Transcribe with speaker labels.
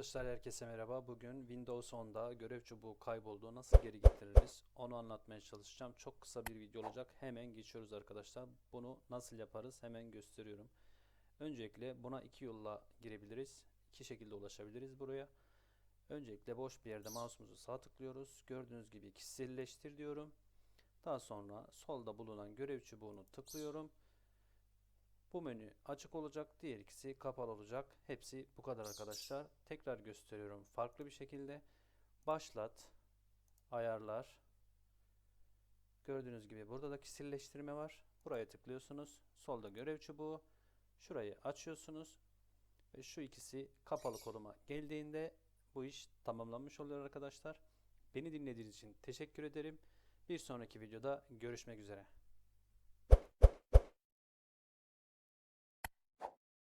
Speaker 1: Arkadaşlar herkese merhaba. Bugün Windows 10'da görev çubuğu kaybolduğu nasıl geri getiririz onu anlatmaya çalışacağım. Çok kısa bir video olacak. Hemen geçiyoruz arkadaşlar. Bunu nasıl yaparız hemen gösteriyorum. Öncelikle buna iki yolla girebiliriz. İki şekilde ulaşabiliriz buraya. Öncelikle boş bir yerde mouse'umuzu sağ tıklıyoruz. Gördüğünüz gibi kişiselleştir diyorum. Daha sonra solda bulunan görev çubuğunu tıklıyorum. Bu menü açık olacak. Diğer ikisi kapalı olacak. Hepsi bu kadar arkadaşlar. Tekrar gösteriyorum farklı bir şekilde. Başlat. Ayarlar. Gördüğünüz gibi burada da kişiselleştirme var. Buraya tıklıyorsunuz. Solda görev çubuğu. Şurayı açıyorsunuz. Ve şu ikisi kapalı konuma geldiğinde bu iş tamamlanmış oluyor arkadaşlar. Beni dinlediğiniz için teşekkür ederim. Bir sonraki videoda görüşmek üzere.